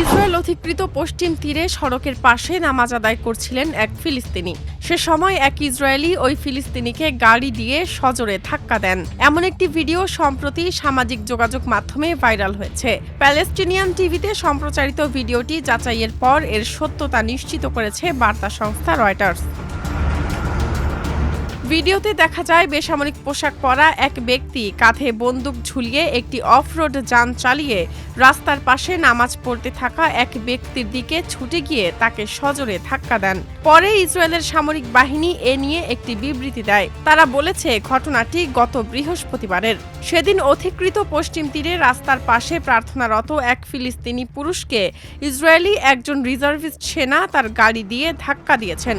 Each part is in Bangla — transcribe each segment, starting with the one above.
ইসরায়েল অধিকৃত পশ্চিম তীরে সড়কের পাশে নামাজ আদায় করছিলেন এক ফিলিস্তিনি। সে সময় এক ইসরায়েলি ওই ফিলিস্তিনিকে গাড়ি দিয়ে সজোরে ধাক্কা দেন। এমন একটি ভিডিও সম্প্রতি সামাজিক যোগাযোগ মাধ্যমে ভাইরাল হয়েছে। প্যালেস্টিনিয়ান টিভিতে সম্প্রচারিত ভিডিওটি যাচাইয়ের পর এর সত্যতা নিশ্চিত করেছে বার্তা সংস্থা রয়টার্স। ভিডিওতে দেখা যায় বেসামরিক পোশাক পরা এক ব্যক্তি কাঁধে বন্দুক ঝুলিয়ে একটি অফরোড যান চালিয়ে রাস্তার পাশে নামাজ পড়তে থাকা এক ব্যক্তির দিকে ছুটে গিয়ে তাকে সজোরে ধাক্কা দেন। পরে ইসরায়েলের সামরিক বাহিনী এ নিয়ে একটি বিবৃতি দেয়। তারা বলেছে, ঘটনাটি গত বৃহস্পতিবারের। সেদিন অধিকৃত পশ্চিম তীরে রাস্তার পাশে প্রার্থনারত এক ফিলিস্তিনি পুরুষকে ইসরায়েলি একজন রিজার্ভিস্ট সেনা তার গাড়ি দিয়ে ধাক্কা দিয়েছেন।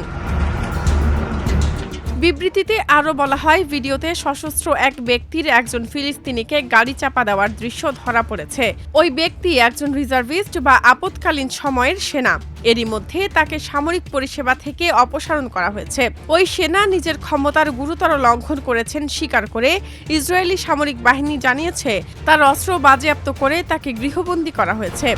বিবৃতিতে আরও বলা হয়, ভিডিওতে সশস্ত্র এক ব্যক্তির একজন ফিলিস্তিনিকে গাড়ি চাপা দেওয়ার দৃশ্য ধরা পড়েছে। ওই ব্যক্তি একজন রিজার্ভিস্ট বা আপৎকালীন সময়ের সেনা। এরই মধ্যে তাকে সামরিক পরিষেবা থেকে অপসারণ করা হয়েছে। ওই সেনা নিজের ক্ষমতার গুরুতর লঙ্ঘন করেছেন স্বীকার করে ইসরায়েলি সামরিক বাহিনী জানিয়েছে, তার অস্ত্র বাজেয়াপ্ত করে তাকে গৃহবন্দী করা হয়েছে।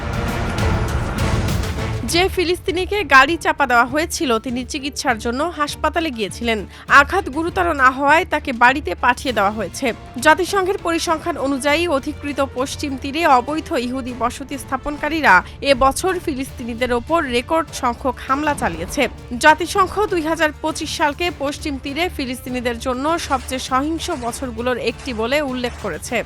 যে ফিলিস্তিনিকে গাড়ি চাপা দেওয়া হয়েছিল, তিনি চিকিৎসার জন্য হাসপাতালে গিয়েছিলেন। আঘাত গুরুতর না হওয়ায় তাকে বাড়িতে পাঠিয়ে দেওয়া হয়েছে। জাতিসংঘের পরিসংখ্যান অনুযায়ী অধিকৃত পশ্চিম তীরে অবৈধ ইহুদি বসতি স্থাপনকারীরা এ বছর ফিলিস্তিনিদের ওপর রেকর্ড সংখ্যক হামলা চালিয়েছে। জাতিসংঘ দুই হাজার পঁচিশ সালকে পশ্চিম তীরে ফিলিস্তিনিদের জন্য সবচেয়ে সহিংস বছরগুলোর একটি বলে উল্লেখ করেছে।